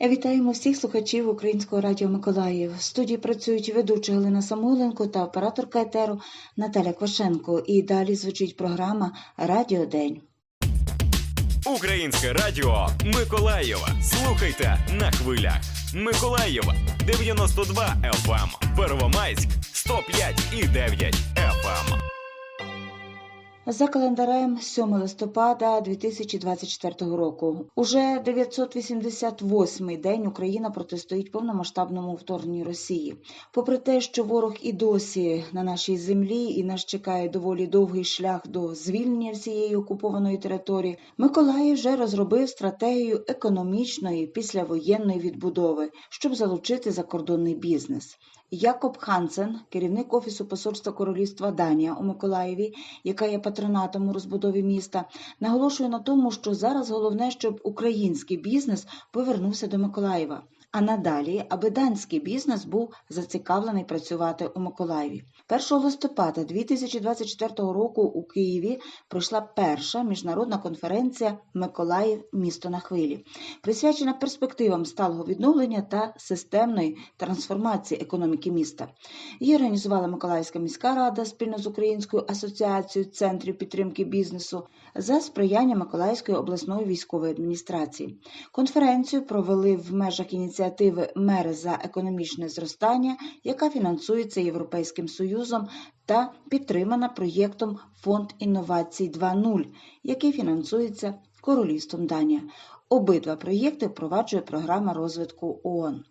Вітаємо всіх слухачів Українського радіо Миколаїв. В студії працюють ведуча Галина Самойленко та операторка етеру Наталя Квашенко. І далі звучить програма Радіо День. Українське радіо Миколаєва. Слухайте на хвилях. Миколаєва 92 FM, Первомайськ 105 і 9 FM. За календарем 7 листопада 2024 року. Уже 988-й день Україна протистоїть повномасштабному вторгненню Росії. Попри те, що ворог і досі на нашій землі і нас чекає доволі довгий шлях до звільнення всієї окупованої території, Миколаїв вже розробив стратегію економічної післявоєнної відбудови, щоб залучити закордонний бізнес. Якоб Хансен, керівник офісу посольства Королівства Данія у Миколаєві, яка є патронатом у розбудові міста, наголошує на тому, що зараз головне, щоб український бізнес повернувся до Миколаєва. А надалі, аби данський бізнес був зацікавлений працювати у Миколаєві. 1 листопада 2024 року у Києві пройшла перша міжнародна конференція Миколаїв місто на хвилі, присвячена перспективам сталого відновлення та системної трансформації економіки міста. Її організувала Миколаївська міська рада спільно з Українською асоціацією центрів підтримки бізнесу за сприяння Миколаївської обласної військової адміністрації. Конференцію провели в межах ініціативи Мери за економічне зростання, яка фінансується Європейським Союзом та підтримана проєктом Фонд інновацій 2.0, який фінансується Королівством Данія. Обидва проєкти впроваджує програма розвитку ООН.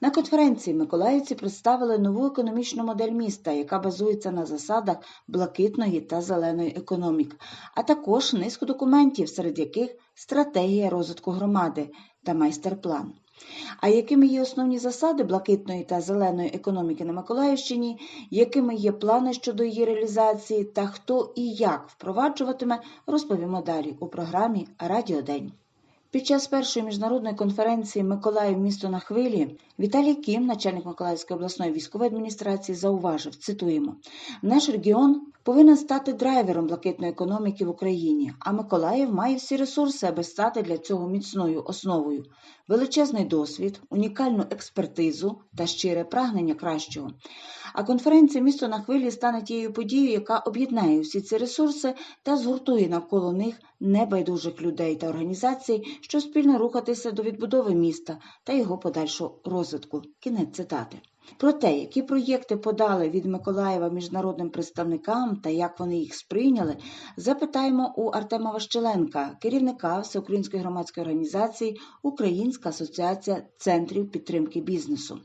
На конференції миколаївці представили нову економічну модель міста, яка базується на засадах блакитної та зеленої економік, а також низку документів, серед яких стратегія розвитку громади та майстер-план. А якими є основні засади блакитної та зеленої економіки на Миколаївщині, якими є плани щодо її реалізації? Та хто і як впроваджуватиме, розповімо далі у програмі Радіодень. Під час першої міжнародної конференції Миколаїв. Місто на хвилі Віталій Кім, начальник Миколаївської обласної військової адміністрації, зауважив: цитуємо: наш регіон повинен стати драйвером блакитної економіки в Україні, а Миколаїв має всі ресурси, аби стати для цього міцною основою, величезний досвід, унікальну експертизу та щире прагнення кращого. А конференція місто на хвилі стане тією подією, яка об'єднає всі ці ресурси та згуртує навколо них небайдужих людей та організацій, щоб спільно рухатися до відбудови міста та його подальшого розвитку. Кінець цитати. Про те, які проєкти подали від Миколаєва міжнародним представникам та як вони їх сприйняли, запитаємо у Артема Ващеленка, керівника Всеукраїнської громадської організації Українська асоціація центрів підтримки бізнесу.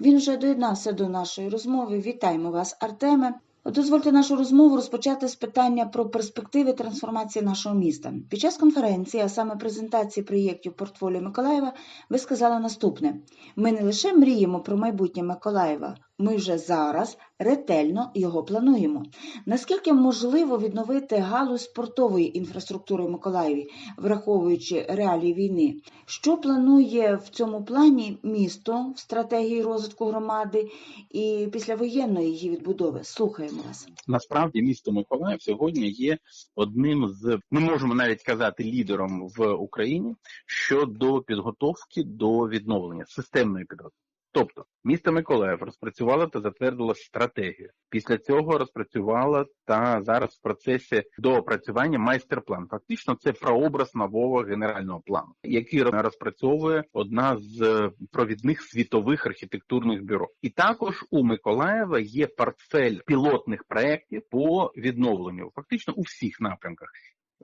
Він вже доєднався до нашої розмови. Вітаємо вас, Артеме. Дозвольте нашу розмову розпочати з питання про перспективи трансформації нашого міста. Під час конференції, а саме презентації проєктів портфоліо Миколаєва, ви сказали наступне: ми не лише мріємо про майбутнє Миколаєва, ми вже зараз ретельно його плануємо. Наскільки можливо відновити галузь спортової інфраструктури Миколаєві, враховуючи реалії війни? Що планує в цьому плані місто в стратегії розвитку громади і післявоєнної її відбудови? Слухаємо вас. Насправді місто Миколаїв сьогодні є одним з ми можемо навіть казати лідером в Україні щодо підготовки до відновлення системної підготовки. Тобто місто Миколаїв розпрацювало та затвердило стратегію. Після цього розпрацювала та зараз в процесі доопрацювання майстер-план. Фактично, це прообраз нового генерального плану, який розпрацьовує одна з провідних світових архітектурних бюро. І також у Миколаєва є портфель пілотних проєктів по відновленню, фактично у всіх напрямках.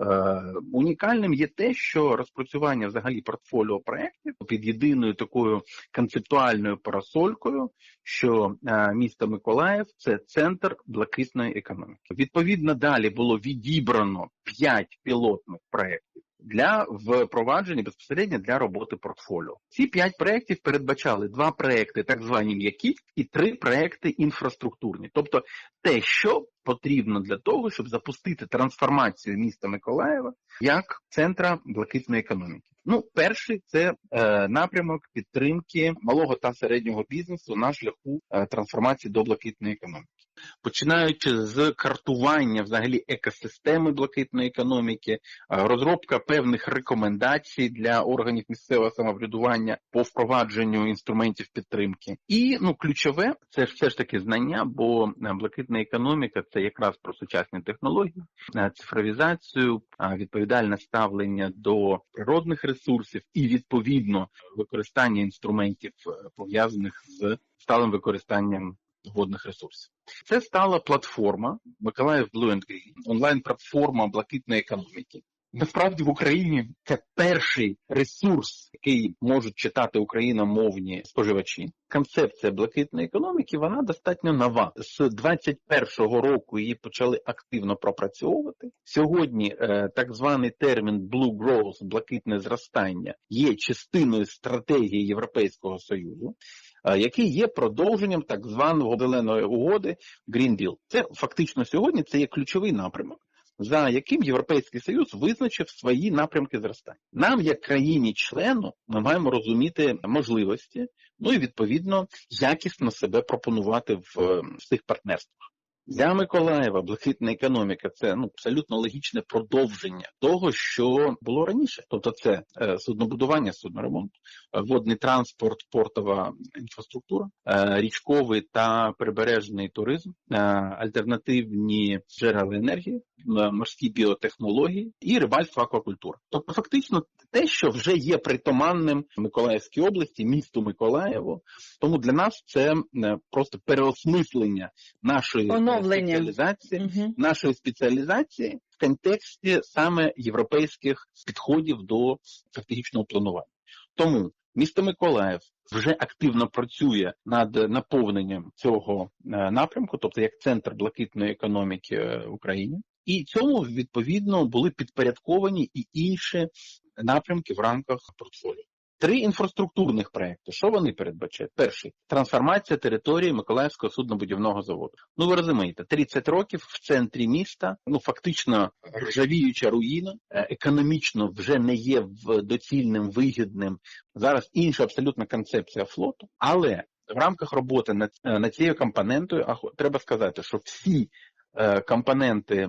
Е, унікальним є те, що розпрацювання взагалі портфоліо проєктів під єдиною такою концептуальною парасолькою, що е, місто Миколаїв це центр блакитної економіки. Відповідно, далі було відібрано п'ять пілотних проєктів для впровадження безпосередньо для роботи портфоліо. Ці п'ять проєктів передбачали два проєкти, так звані м'які, і три проєкти інфраструктурні, тобто те, що потрібно для того, щоб запустити трансформацію міста Миколаєва як центра блакитної економіки. Ну, перший це е, напрямок підтримки малого та середнього бізнесу на шляху е, трансформації до блакитної економіки. Починаючи з картування взагалі екосистеми блакитної економіки, е, розробка певних рекомендацій для органів місцевого самоврядування по впровадженню інструментів підтримки. І ну ключове це все ж таки знання, бо е, блакитна економіка це якраз про сучасні технології, е, цифровізацію, відповідальне ставлення до природних ресурсів і відповідно використання інструментів пов'язаних з сталим використанням водних ресурсів. Це стала платформа Миколаїв Blue and Green, онлайн-платформа блакитної економіки. Насправді в Україні це перший ресурс, який можуть читати україномовні споживачі. Концепція блакитної економіки вона достатньо нова. З 21-го року її почали активно пропрацьовувати. Сьогодні е, так званий термін «blue growth» – блакитне зростання є частиною стратегії Європейського союзу. Е, Який є продовженням так званого зеленої угоди Green Deal. Це фактично сьогодні це є ключовий напрямок, за яким Європейський Союз визначив свої напрямки зростання. Нам, як країні-члену, ми маємо розуміти можливості, ну і відповідно якісно себе пропонувати в, е, в цих партнерствах. Для Миколаєва блакитна економіка це ну абсолютно логічне продовження того, що було раніше. Тобто, це е, суднобудування, судноремонт, е, водний транспорт, портова інфраструктура, е, річковий та прибережний туризм, е, альтернативні джерела енергії, е, морські біотехнології і рибальство аквакультура. Тобто, фактично, те, що вже є притаманним Миколаївській області, місту Миколаєву. Тому для нас це е, просто переосмислення нашої Оновлення. спеціалізації, Угу. нашої спеціалізації в контексті саме європейських підходів до стратегічного планування. Тому місто Миколаїв вже активно працює над наповненням цього е, напрямку, тобто як центр блакитної економіки е, в Україні. І цьому відповідно були підпорядковані і інші напрямки в рамках портфоліо. Три інфраструктурних проекти. Що вони передбачають? Перший трансформація території Миколаївського суднобудівного заводу. Ну ви розумієте, 30 років в центрі міста, ну фактично ржавіюча руїна, е, економічно вже не є доцільним, вигідним. Зараз інша абсолютно концепція флоту, але в рамках роботи над, е, над цією компонентою треба сказати, що всі е, компоненти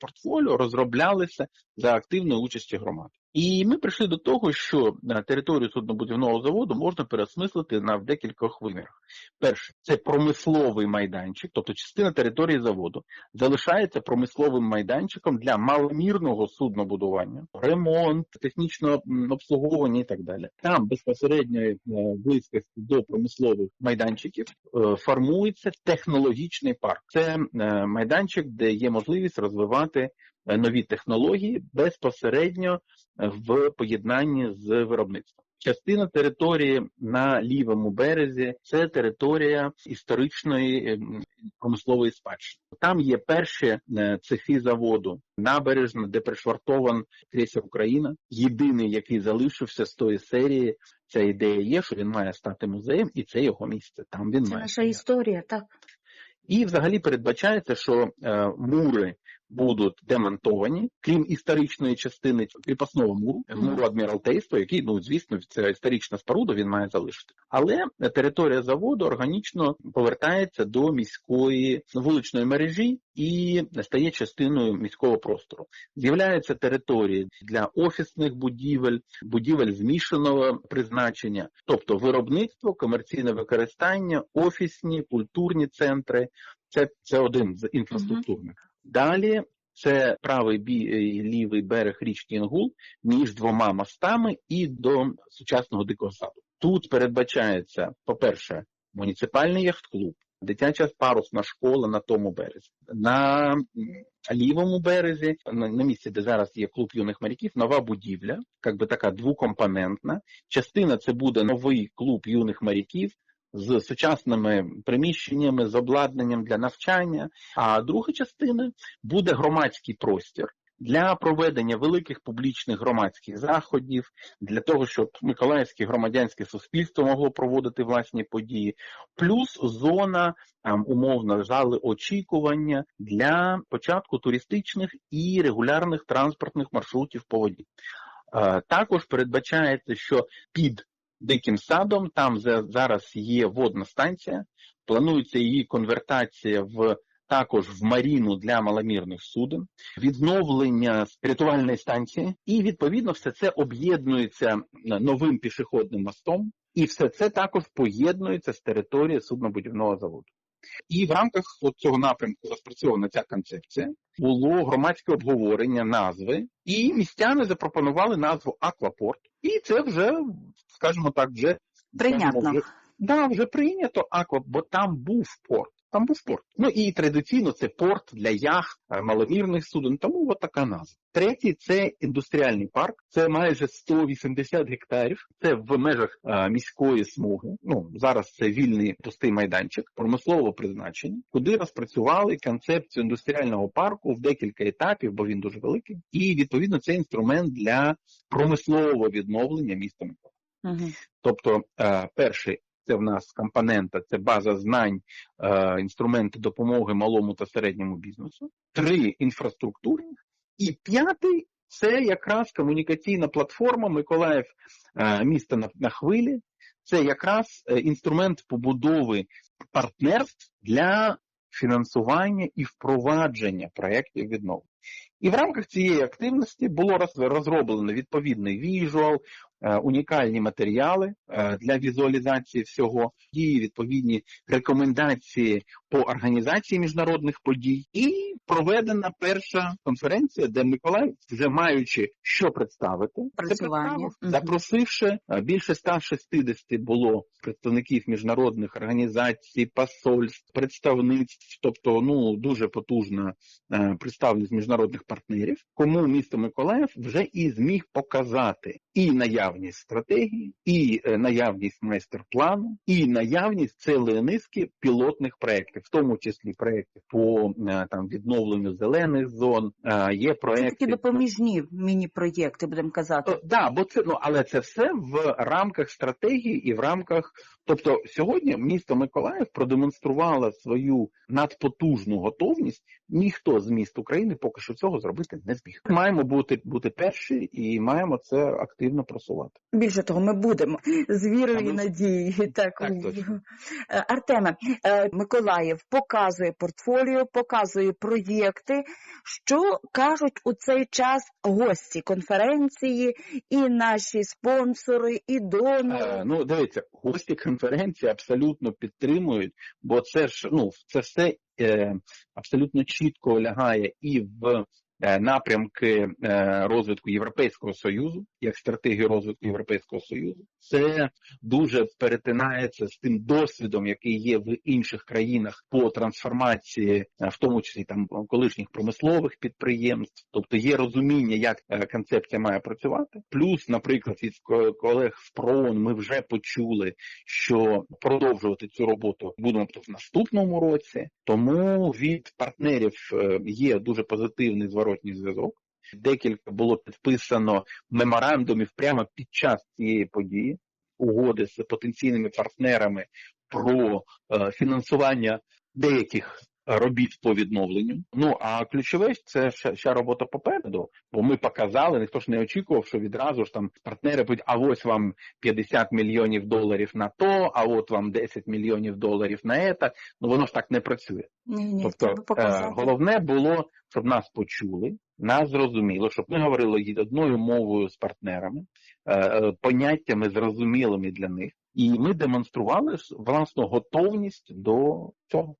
портфоліо розроблялися за активної участі громад. І ми прийшли до того, що е, територію суднобудівного заводу можна переосмислити на в декількох вимірах. Перше, це промисловий майданчик, тобто частина території заводу залишається промисловим майданчиком для маломірного суднобудування, ремонт, технічне м, обслуговування і так далі. Там безпосередньої е, близькості до промислових майданчиків е, формується технологічний парк. Це е, майданчик, де є можливість розвивати е, нові технології безпосередньо е, в поєднанні з виробництвом. Частина території на лівому березі це територія історичної ем, промислової спадщини. Там є перші е, цехи заводу, набережна, де пришвартован крейсер Україна, єдиний, який залишився з тої серії. Ця ідея є, що він має стати музеєм, і це його місце. Там він Це має наша історія, так. І взагалі передбачається, що е, мури будуть демонтовані, крім історичної частини кріпосного муру, муру Адміралтейства, який, ну звісно, це історична споруда, він має залишити. Але територія заводу органічно повертається до міської вуличної мережі і стає частиною міського простору. З'являються території для офісних будівель, будівель змішаного призначення, тобто виробництво, комерційне використання, офісні, культурні центри. Це, це один з інфраструктурних. Далі це правий бі, лівий берег річки Інгул між двома мостами і до сучасного дикого саду. Тут передбачається, по-перше, муніципальний яхт-клуб, дитяча парусна школа на тому березі. На лівому березі, на, на місці, де зараз є клуб юних моряків, нова будівля, як би така двокомпонентна. Частина це буде новий клуб юних моряків. З сучасними приміщеннями, з обладнанням для навчання. А друга частина буде громадський простір для проведення великих публічних громадських заходів, для того, щоб Миколаївське громадянське суспільство могло проводити власні події, плюс зона там, умовно зали очікування для початку туристичних і регулярних транспортних маршрутів по воді. Е, Також передбачається, що під диким садом там за- зараз є водна станція. планується її конвертація в також в маріну для маломірних суден, відновлення рятувальної станції, і відповідно все це об'єднується новим пішохідним мостом, і все це також поєднується з території суднобудівного заводу. І в рамках цього напрямку розпрацьована ця концепція. Було громадське обговорення назви, і містяни запропонували назву Аквапорт. І це вже, скажімо так, вже Прийнятно. скажімо, вже, да, вже прийнято аква, бо там був порт. Там був порт. Ну і традиційно це порт для яхт, е, маломірних суден, тому от така назва. Третій це індустріальний парк. Це майже 180 гектарів. Це в межах е, міської смуги. Ну зараз це вільний пустий майданчик промислового призначення, куди розпрацювали концепцію індустріального парку в декілька етапів, бо він дуже великий. І відповідно це інструмент для промислового відновлення міста Миколаєва. Угу. Тобто, е, перший це в нас компонента, це база знань, е, інструменти допомоги малому та середньому бізнесу. Три інфраструктурні. І п'ятий це якраз комунікаційна платформа Миколаїв е, місто на, на хвилі. Це якраз е, інструмент побудови партнерств для фінансування і впровадження проєктів відновлення. І в рамках цієї активності було роз- розроблено відповідний віжуал, унікальні матеріали е, для візуалізації всього, і відповідні рекомендації по організації міжнародних подій, і проведена перша конференція, де Миколаїв, вже маючи що представити, представив, запросивши е, більше 160 було представників міжнародних організацій, посольств, представництв, тобто ну дуже потужна е, представленість міжнародних партнерів, кому місто Миколаїв вже і зміг показати і наявність стратегії, і е, наявність майстер-плану, і наявність цілої низки пілотних проєктів, в тому числі проєктів по е, там відновленню зелених зон. е, Є Це такі допоміжні міні-проєкти, будемо казати. Е, Да, бо це ну але це все в рамках стратегії і в рамках. Тобто, сьогодні місто Миколаїв продемонструвало свою надпотужну готовність. Ніхто з міст України поки що цього зробити не зміг. Маємо бути бути перші і маємо це активно просувати. Більше того, ми будемо з вірою і надією. Так, Так, точно. Е, Артеме, е, Миколаїв показує портфоліо, показує проєкти. Що кажуть у цей час гості конференції, і наші спонсори, і донори. Е, ну дивіться, гості конференції абсолютно підтримують, бо це ж ну це все е, абсолютно чітко лягає і в напрямки е, розвитку Європейського союзу, як стратегію розвитку Європейського союзу. Це дуже перетинається з тим досвідом, який є в інших країнах по трансформації, е, в тому числі там колишніх промислових підприємств. Тобто є розуміння, як е, концепція має працювати. Плюс, наприклад, від колег в ПРООН ми вже почули, що продовжувати цю роботу будемо в наступному році. Тому від партнерів е, є дуже позитивний зворотній зв'язок. Декілька було підписано меморандумів прямо під час цієї події, угоди з потенційними партнерами про е, фінансування деяких робіт по відновленню. Ну а ключове це ще, ще робота попереду, бо ми показали, ніхто ж не очікував, що відразу ж там партнери будуть, а ось вам 50 мільйонів доларів на то, а от вам 10 мільйонів доларів на це. Ну воно ж так не працює. Ні, ні, Тобто е, головне було, щоб нас почули, нас зрозуміло, щоб ми говорили одною мовою з партнерами, е, е, поняттями зрозумілими для них. І ми демонстрували власну готовність до цього.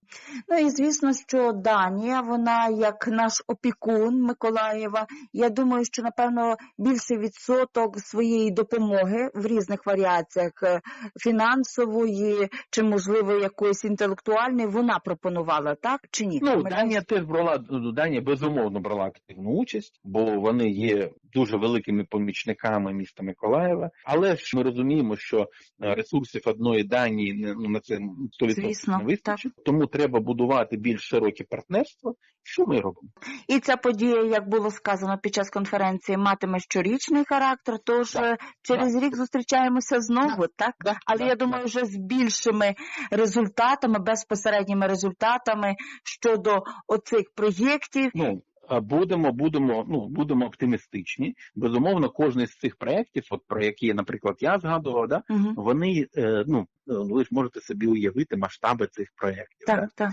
Ну і звісно, що Данія, вона як наш опікун Миколаєва. Я думаю, що напевно більший відсоток своєї допомоги в різних варіаціях е, фінансової чи можливо якоїсь інтелектуальної вона пропонувала, так чи ні? Ну, Ми- Данія теж брала ну, Данія безумовно брала активну участь, бо вони є дуже великими помічниками міста Миколаєва. Але ж ми розуміємо, що е, ресурсів одної Данії ну на це 100% Звісно, не вистачить. Тому треба будувати більш широкі партнерства. Що ми робимо? І ця подія, як було сказано під час конференції, матиме щорічний характер. Тож Так. через через рік зустрічаємося знову, так? Да, Але так, я думаю, думаю, вже з більшими результатами, безпосередніми результатами щодо оцих проєктів. Ну е, будемо, будемо, ну, будемо оптимістичні. Безумовно, кожен з цих проєктів, от про які, наприклад, я згадував, да, Угу. вони, е, ну, ви ж можете собі уявити масштаби цих проєктів. да? Так, так.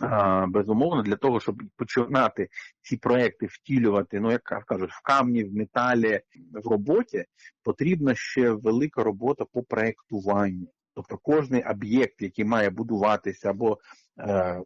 А, безумовно, для того, щоб починати ці проекти втілювати, ну як кажуть, в камні, в металі, в роботі, потрібна ще велика робота по проектуванню. Тобто кожний об'єкт, який має будуватися або е,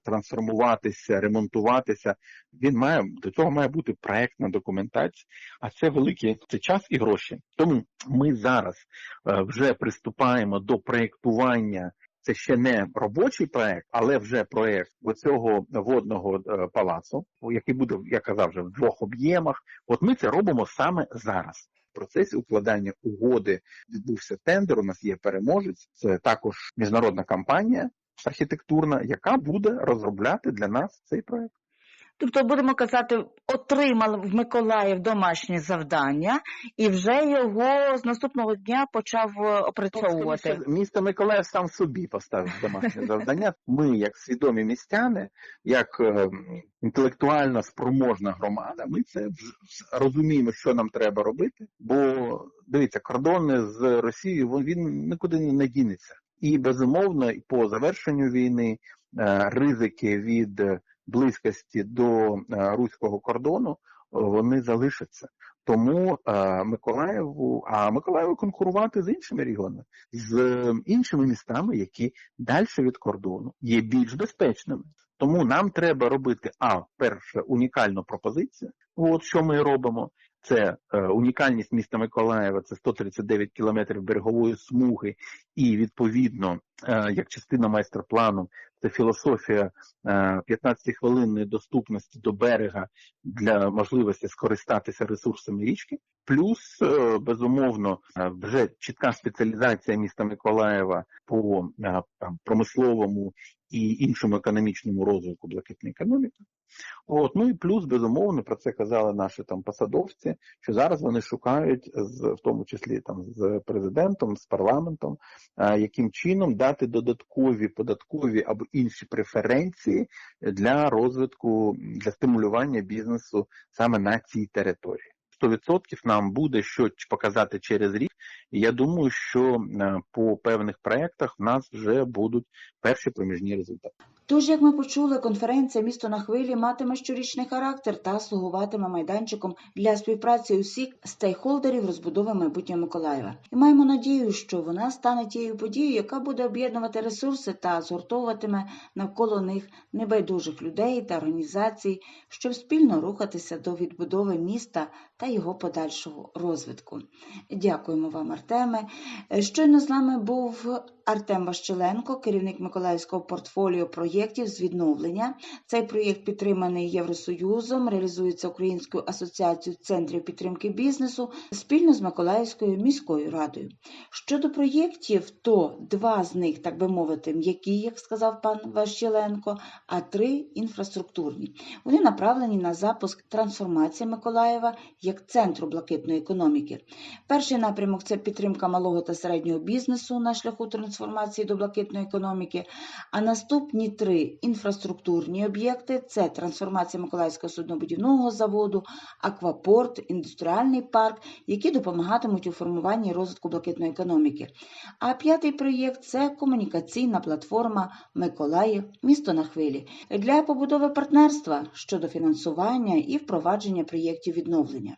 трансформуватися, ремонтуватися, він має до цього має бути проектна документація, а це великий це час і гроші. Тому ми зараз е, вже приступаємо до проектування це ще не робочий проект, але вже проект цього водного е, палацу, який буде, я казав, вже в двох об'ємах. От ми це робимо саме зараз. В процесі укладання угоди відбувся тендер. У нас є переможець. Це також міжнародна компанія архітектурна, яка буде розробляти для нас цей проект. Тобто, будемо казати, отримав в Миколаїв домашнє завдання і вже його з наступного дня почав е, опрацьовувати. Скоріше, Місто Миколаїв сам собі поставив домашнє завдання. Ми, як свідомі містяни, як е, інтелектуально спроможна громада, ми це розуміємо, що нам треба робити. Бо дивіться, кордони з Росією він нікуди не дінеться. І безумовно, по завершенню війни е, ризики від е, близькості до е, руського кордону вони залишаться. Тому Миколаєву, а Миколаєву конкурувати з іншими регіонами, з іншими містами, які далі від кордону є більш безпечними. Тому нам треба робити а перше унікальну пропозицію. От що ми робимо. Це е, унікальність міста Миколаєва, це 139 кілометрів берегової смуги, і відповідно, е, як частина майстер-плану, це філософія е, 15-хвилинної доступності до берега для можливості скористатися ресурсами річки. Плюс, е, безумовно, е, вже чітка спеціалізація міста Миколаєва по е, там, промисловому і іншому економічному розвитку блакитної економіки. От, ну і плюс, безумовно, про це казали наші там посадовці, що зараз вони шукають, з, в тому числі там з президентом, з парламентом, а, яким чином дати додаткові податкові або інші преференції для розвитку, для стимулювання бізнесу саме на цій території. 100% нам буде що показати через рік. Я думаю, що е, по певних проєктах в нас вже будуть перші проміжні результати. Тож, як ми почули, конференція Місто на хвилі матиме щорічний характер та слугуватиме майданчиком для співпраці усіх стейкхолдерів розбудови майбутнього Миколаєва. І маємо надію, що вона стане тією подією, яка буде об'єднувати ресурси та згуртовуватиме навколо них небайдужих людей та організацій, щоб спільно рухатися до відбудови міста та його подальшого розвитку. Дякуємо вам, Артеме. Щойно з нами був Артем Ващеленко, керівник Миколаївського портфоліо проєктів з відновлення. Цей проєкт підтриманий Євросоюзом, реалізується Українською асоціацією центрів підтримки бізнесу спільно з Миколаївською міською радою. Щодо проєктів, то два з них, так би мовити, м'які, як сказав пан Ващеленко, а три інфраструктурні. Вони направлені на запуск трансформації Миколаєва як центру блакитної економіки. Перший напрямок це підтримка малого та середнього бізнесу на шляху трансформації до блакитної економіки. А наступні три інфраструктурні об'єкти це трансформація Миколаївського суднобудівного заводу, аквапорт, індустріальний парк, які допомагатимуть у формуванні розвитку блакитної економіки. А п'ятий проєкт це комунікаційна платформа Миколаїв місто на хвилі для побудови партнерства щодо фінансування і впровадження проєктів відновлення.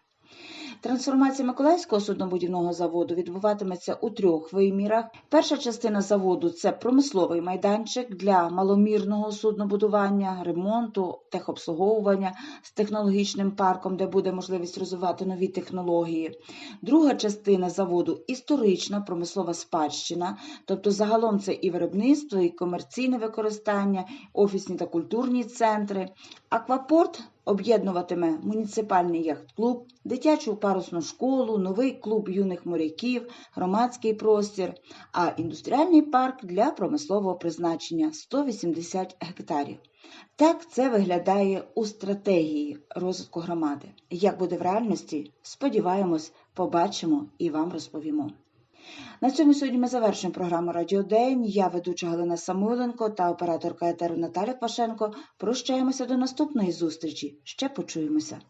Трансформація Миколаївського суднобудівного заводу відбуватиметься у трьох вимірах. Перша частина заводу це промисловий майданчик для маломірного суднобудування, ремонту, техобслуговування з технологічним парком, де буде можливість розвивати нові технології. Друга частина заводу історична промислова спадщина, тобто загалом це і виробництво, і комерційне використання, офісні та культурні центри. Аквапорт об'єднуватиме муніципальний яхт-клуб, дитячу парусну школу, новий клуб юних моряків, громадський простір, а індустріальний парк для промислового призначення 180 гектарів. Так це виглядає у стратегії розвитку громади. Як буде в реальності, сподіваємось, побачимо і вам розповімо. На цьому сьогодні ми завершуємо програму Радіодень. Я ведуча Галина Самойленко та операторка етеру Наталя Пашенко. Прощаємося до наступної зустрічі. Ще почуємося.